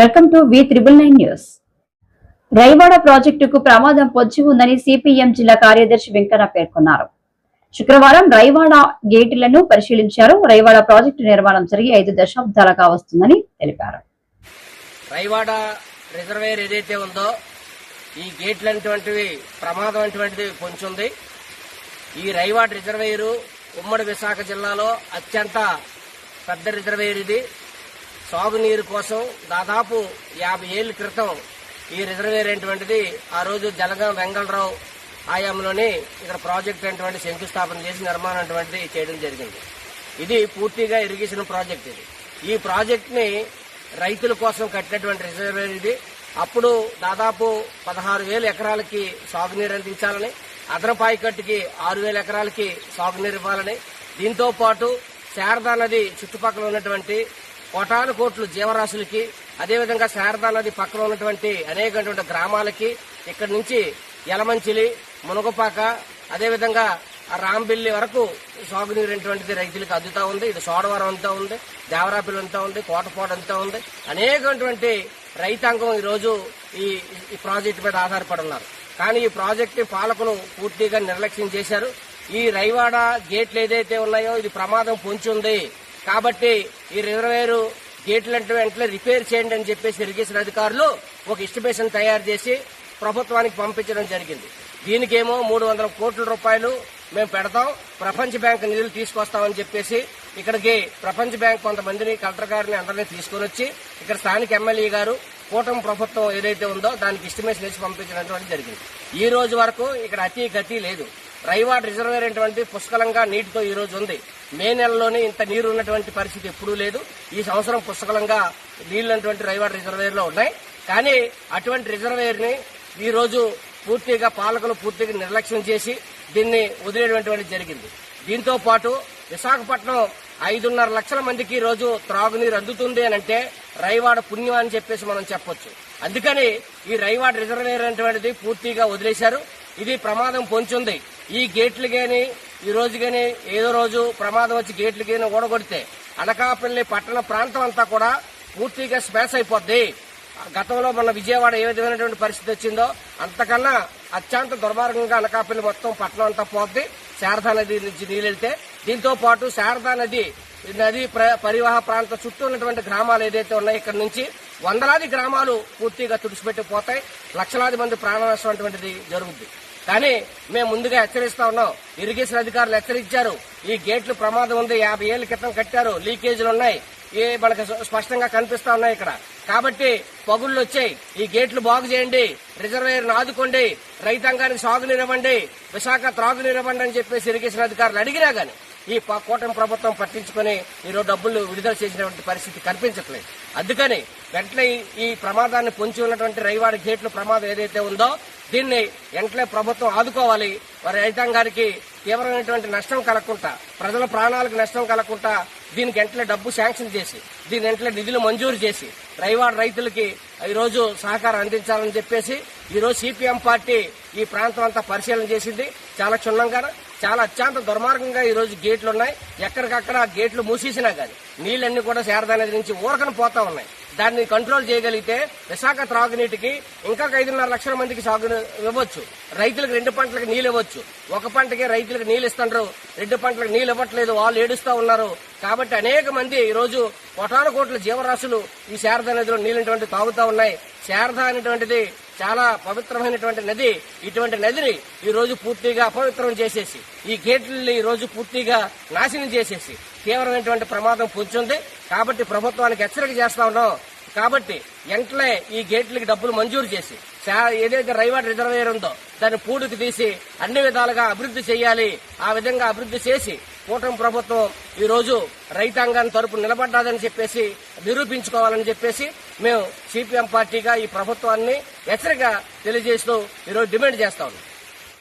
Welcome to V triple nine news. Raiwada ప్రాజెక్టుకు ప్రమాదం పొంచి ఉందని సిపిఎం జిల్లా కార్యదర్శి వెంకన్న పేర్కొన్నారు. శుక్రవారం రైవాడ గేట్లను పరిశీలించారు. రైవాడ ప్రాజెక్టు నిర్మాణం జరిగి ఐదు దశాబ్దాలుగా వస్తుందని తెలిపారు. రైవాడ రిజర్వేర్ ఏదైతే ఉందో ఈ గేట్లు అనేటువంటివి ప్రమాదం అటువంటిది పొంచుంది ఈ రైవాడ రిజర్వేరు ఉమ్మడి విశాఖ జిల్లాలో అత్యంత పెద్ద రిజర్వేర్ ఇది. సాగునీరు కోసం దాదాపు యాభై ఏళ్ళ క్రితం ఈ రిజర్వేర్ అయినటువంటిది ఆ రోజు జలగం వెంగళరావు ఆయాంలోని ఇక్కడ ప్రాజెక్ట్ అనేటువంటి శంకుస్థాపన చేసి నిర్మాణం అటువంటిది చేయడం జరిగింది. ఇది పూర్తిగా ఇరిగేషన్ ప్రాజెక్ట్ ఇది. ఈ ప్రాజెక్ట్ని రైతుల కోసం కట్టినటువంటి రిజర్వేర్ ఇది. అప్పుడు దాదాపు పదహారు వేల ఎకరాలకి సాగునీరు అందించాలని అదనపు ఆరు వేల ఎకరాలకి సాగునీరు ఇవ్వాలని దీంతో పాటు శారదా నది చుట్టుపక్కల ఉన్నటువంటి కోటాను కోట్లు జీవరాశులకి అదేవిధంగా శారదా నది పక్కన ఉన్నటువంటి అనేకటువంటి గ్రామాలకి ఇక్కడి నుంచి యలమంచిలి మునగపాక అదేవిధంగా రాంబిల్లి వరకు సాగునీరు అనేటువంటిది రైతులకు అందుతా ఉంది. ఇది సోడవరం అంతా ఉంది దేవరాపిల్ అంతా ఉంది కోటపోట అంతా ఉంది. అనేకటువంటి రైతాంగం ఈ రోజు ఈ ఈ ప్రాజెక్టు మీద ఆధారపడి ఉన్నారు కానీ ఈ ప్రాజెక్టు పాలకులు పూర్తిగా నిర్లక్ష్యం చేశారు. ఈ రైవాడ గేట్లు ఏదైతే ఉన్నాయో ఇది ప్రమాదం పొంచి ఉంది కాబట్టి ఈ రిజర్వేరు గేట్లు వెంటనే రిపేర్ చేయండి అని చెప్పేసి ఇరిగేషన్ అధికారులు ఒక ఎస్టిమేషన్ తయారు చేసి ప్రభుత్వానికి పంపించడం జరిగింది. దీనికేమో మూడు వందల కోట్ల రూపాయలు మేము పెడతాం. ప్రపంచ బ్యాంక్ నిధులు తీసుకొస్తామని చెప్పేసి ఇక్కడికి ప్రపంచ బ్యాంక్ కొంతమందిని కలెక్టర్ గారిని అందరినీ తీసుకొని వచ్చి ఇక్కడ స్థానిక ఎమ్మెల్యే గారు కూటమి ప్రభుత్వం ఏదైతే ఉందో దానికి ఎస్టిమేషన్ వేసి పంపించడం జరిగింది. ఈ రోజు వరకు ఇక్కడ అతి గతి లేదు. రైవాడ్ రిజర్వేర్ అనేటువంటి పుష్కలంగా నీటితో ఈ రోజు ఉంది. మే నెలలోనే ఇంత నీరు ఉన్నటువంటి పరిస్థితి ఎప్పుడూ లేదు. ఈ సంవత్సరం పుష్కలంగా నీళ్ళున్నటువంటి రైవాడ రైవాడ్ ఉన్నాయి. కానీ అటువంటి రిజర్వేర్ని ఈరోజు పూర్తిగా పాలకులు పూర్తిగా నిర్లక్ష్యం చేసి దీన్ని వదిలేటువంటి జరిగింది. దీంతో పాటు విశాఖపట్నం ఐదున్నర లక్షల మందికి రోజు త్రాగునీరు అందుతుంది అని అంటే రైవాడ పుణ్యం అని చెప్పేసి మనం చెప్పొచ్చు. అందుకని ఈ రైవాడ రిజర్వేర్ అనేటువంటిది పూర్తిగా వదిలేశారు. ఇది ప్రమాదం పొంచుంది ఈ గేట్లు గాని ఈ రోజు కానీ ఏదో రోజు ప్రమాదం వచ్చి గేట్లు కానీ ఓడగొడితే అనకాపల్లి పట్టణ ప్రాంతం అంతా కూడా పూర్తిగా స్పేస్ అయిపోద్ది. గతంలో మన విజయవాడ ఏ విధమైనటువంటి పరిస్థితి వచ్చిందో అంతకన్నా అత్యంత దుర్మార్గంగా అనకాపల్లి మొత్తం పట్టణం అంతా పోద్ది. శారదా నది నుంచి నీళ్ళు వెళ్తే దీంతో పాటు శారదా నది నది పరివాహ ప్రాంతం చుట్టూ ఉన్నటువంటి గ్రామాలు ఏదైతే ఉన్నాయో ఇక్కడ నుంచి వందలాది గ్రామాలు పూర్తిగా తుడిచిపెట్టి పోతాయి లక్షలాది మంది ప్రాణ నష్టం అటువంటిది జరుగుద్ది. కానీ మేము ముందుగా హెచ్చరిస్తా ఉన్నాం. ఇరిగేషన్ అధికారులు హెచ్చరించారు. ఈ గేట్లు ప్రమాదం ఉంది. యాభై ఏళ్ళ క్రితం కట్టారు. లీకేజీలు ఉన్నాయి. ఏ మనకు స్పష్టంగా కనిపిస్తా ఉన్నాయి ఇక్కడ. కాబట్టి పగుళ్ళు వచ్చాయి. ఈ గేట్లు బాగు చేయండి. రిజర్వేయర్ను ఆదుకోండి. రైతాంగానికి సాగునివ్వండి విశాఖ త్రాగునివ్వండి అని చెప్పేసి ఇరిగేషన్ అధికారులు అడిగినా గానీ ఈ కూటమి ప్రభుత్వం పట్టించుకొని ఈరోజు డబ్బులు విడుదల చేసినటువంటి పరిస్థితి కనిపించట్లేదు. అందుకని వెంటనే ఈ- ఈ ప్రమాదాన్ని పొంచి ఉన్నటువంటి రైవాడి గేట్ల ప్రమాదం ఏదైతే ఉందో దీన్ని వెంటనే ప్రభుత్వం ఆదుకోవాలి. వారి రైతాంగానికి తీవ్రమైనటువంటి నష్టం కలగకుండా ప్రజల ప్రాణాలకు నష్టం కలగకుండా దీనికి వెంటనే డబ్బు శాంక్షన్ చేసి దీని వెంటనే నిధులు మంజూరు చేసి రైవాడ రైతులకి ఈరోజు సహకారం అందించాలని చెప్పేసి ఈ రోజు సిపిఎం పార్టీ ఈ ప్రాంతం అంతా పరిశీలన చేసింది. చాలా క్షుణ్ణంగా చాలా అత్యంత దుర్మార్గంగా ఈరోజు గేట్లు ఉన్నాయి. ఎక్కడికక్కడ గేట్లు మూసేసినా కానీ నీళ్ళన్నీ కూడా శారదా నది నుంచి ఊరకన పోతా ఉన్నాయి. దాన్ని కంట్రోల్ చేయగలిగితే విశాఖ త్రాగునీటికి ఇంకా ఐదున్నర లక్షల మందికి సాగు ఇవ్వచ్చు. రైతులకు రెండు పంటలకు నీళ్ళు ఇవ్వచ్చు. ఒక పంటకే రైతులకు నీళ్ళు ఇస్తుండ్రు. రెండు పంటలకు నీళ్ళు ఇవ్వట్లేదు. వాళ్ళు ఏడుస్తూ ఉన్నారు. కాబట్టి అనేక మంది ఈ రోజు కోట్ల జీవరాశులు ఈ శారదా నదిలో నీళ్ళటువంటి తాగుతూ ఉన్నాయి. శారద అనేటువంటిది చాలా పవిత్రమైనటువంటి నది. ఇటువంటి నదిని ఈ రోజు పూర్తిగా అపవిత్రం చేసేసి ఈ గేట్లని ఈ రోజు పూర్తిగా నాశనం చేసేసి తీవ్రమైనటువంటి ప్రమాదం పొంచుంది కాబట్టి ప్రభుత్వానికి హెచ్చరిక చేస్తా ఉన్నాం. కాబట్టి వెంటనే ఈ గేట్లకి డబ్బులు మంజూరు చేసి ఏదైతే రైవాడ్ రిజర్వేయర్ ఉందో దాన్ని పూడికి తీసి అన్ని విధాలుగా అభివృద్ధి చేయాలి ఆ విధంగా అభివృద్ధి చేసి కూటమి ప్రభుత్వం ఈ రోజు రైతాంగాన్ని తరపు నిలబడ్డాదని చెప్పేసి నిరూపించుకోవాలని చెప్పేసి మేము సిపిఎం పార్టీగా ఈ ప్రభుత్వాన్ని హెచ్చరిక తెలియజేస్తూ ఈరోజు డిమాండ్ చేస్తా ఉన్నాం.